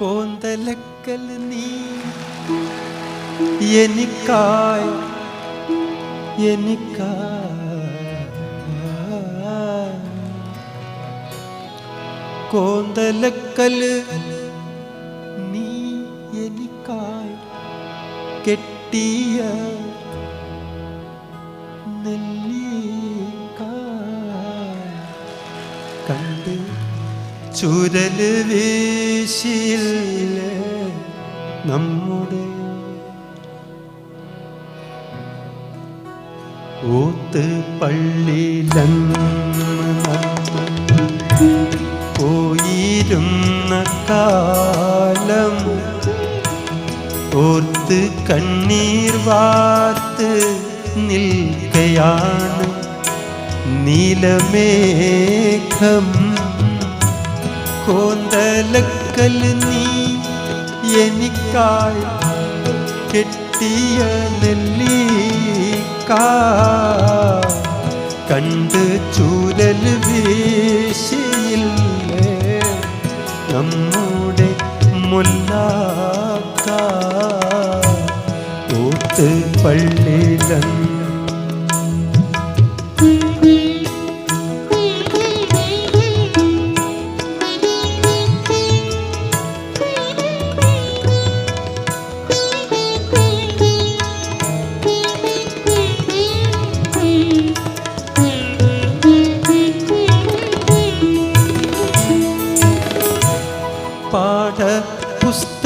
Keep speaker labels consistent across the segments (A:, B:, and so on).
A: കോന്തലക്കൽ നീ. എനിക്കായി എനിക്കായി. കോന്തലക്കൽ നീ എനിക്കായി കെട്ടിയ നെല്ലിക്കായ് ചുരൽ വീശില്ലേ നമ്മുടെ ഊത്ത് പള്ളിയിലന്ന് പോയിരുന്ന കാലം ഓർത്ത് കണ്ണീർ വാത്ത് നിൽക്കയാണ് നീലമേഘം കോന്തലക്കൽ നീ എനിക്കായി കെട്ടിയ നെല്ലിക്ക. കണ്ട് ചൂരൽ വീശിയില്ലേ നമ്മുടെ മുല്ലാക്ക. ഊത്ത് പള്ളിയിലെന്ന്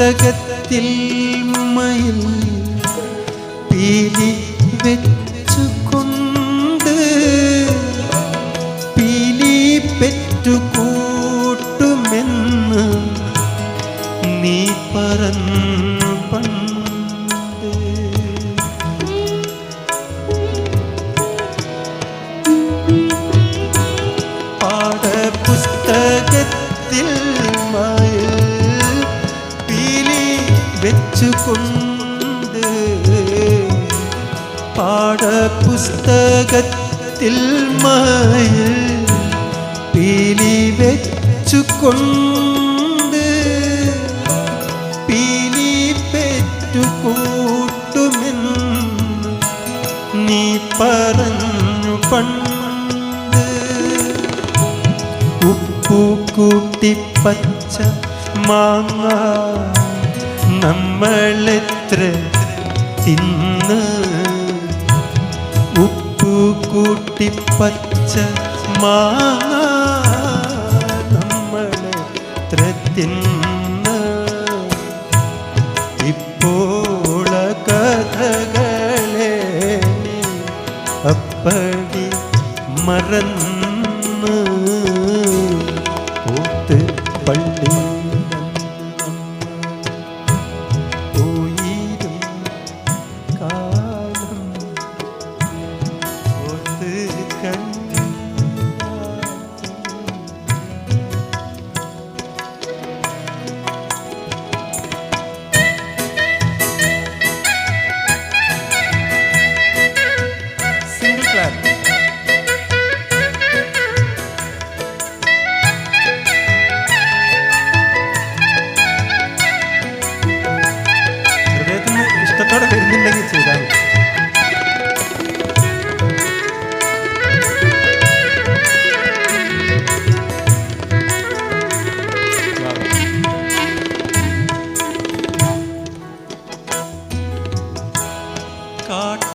A: പുസ്തകത്തിൽ മയിൽ പീലി വെച്ചുകൊണ്ട് പീലി പെറ്റുകൂട്ടുമെന്ന് നീ പറഞ്ഞു പണ്ട് വെച്ചുകൊണ്ട് പാഠപുസ്തകത്തിൽ മയിൽ പീലി വെച്ചുകൊണ്ട് പീലി പെറ്റുകൂട്ടുമെന്ന് നീ പറഞ്ഞു പണ്ട്. ഉപ്പു കൂട്ടി പച്ച മാങ്ങ നമ്മളെത്ര തിന്ന് ഉപ്പു കൂട്ടി പച്ച മാങ്ങ നമ്മളെത്ര തിന്ന്. ഇപ്പോൾ കഥകളെ അപ്പടി മറന്ന്